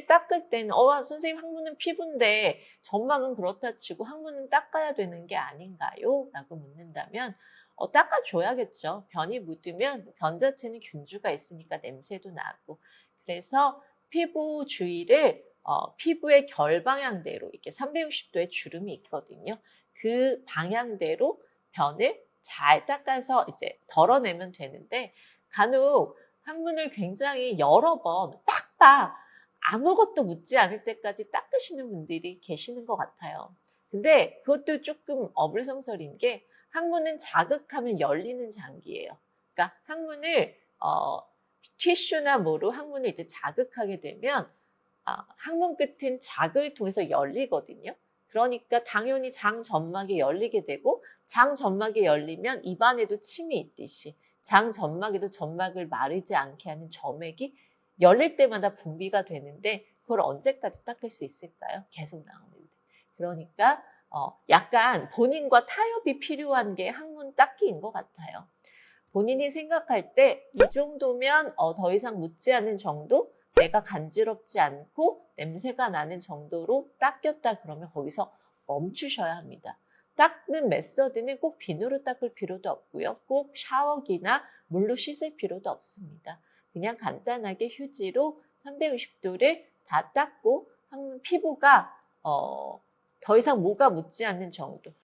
항문을 닦을 때는 어 선생님 항문은 피부인데 점막은 그렇다 치고 항문은 닦아야 되는 게 아닌가요? 라고 묻는다면 어, 닦아줘야겠죠. 변이 묻으면 변 자체는 균주가 있으니까 냄새도 나고 그래서 피부 주위를 어, 피부의 결 방향대로 이렇게 360도의 주름이 있거든요. 그 방향대로 변을 잘 닦아서 이제 덜어내면 되는데 간혹 항문을 굉장히 여러 번 빡빡 아무것도 묻지 않을 때까지 닦으시는 분들이 계시는 것 같아요. 근데 그것도 조금 어불성설인 게 항문은 자극하면 열리는 장기예요. 그러니까 항문을 어, 티슈나 뭐로 항문을 이제 자극하게 되면 아, 항문 끝은 자극을 통해서 열리거든요. 그러니까 당연히 장 점막이 열리게 되고 장 점막이 열리면 입안에도 침이 있듯이 장 점막에도 점막을 마르지 않게 하는 점액이 열릴 때마다 분비가 되는데 그걸 언제까지 닦을 수 있을까요? 계속 나오는데. 그러니까 어, 약간 본인과 타협이 필요한 게 항문 닦기인 것 같아요. 본인이 생각할 때 이 정도면 어, 더 이상 묻지 않은 정도, 내가 간지럽지 않고 냄새가 나는 정도로 닦였다 그러면 거기서 멈추셔야 합니다. 닦는 메서드는 꼭 비누로 닦을 필요도 없고요. 꼭 샤워기나 물로 씻을 필요도 없습니다. 그냥 간단하게 휴지로 360도를 다 닦고 피부가 어, 더 이상 뭐가 묻지 않는 정도.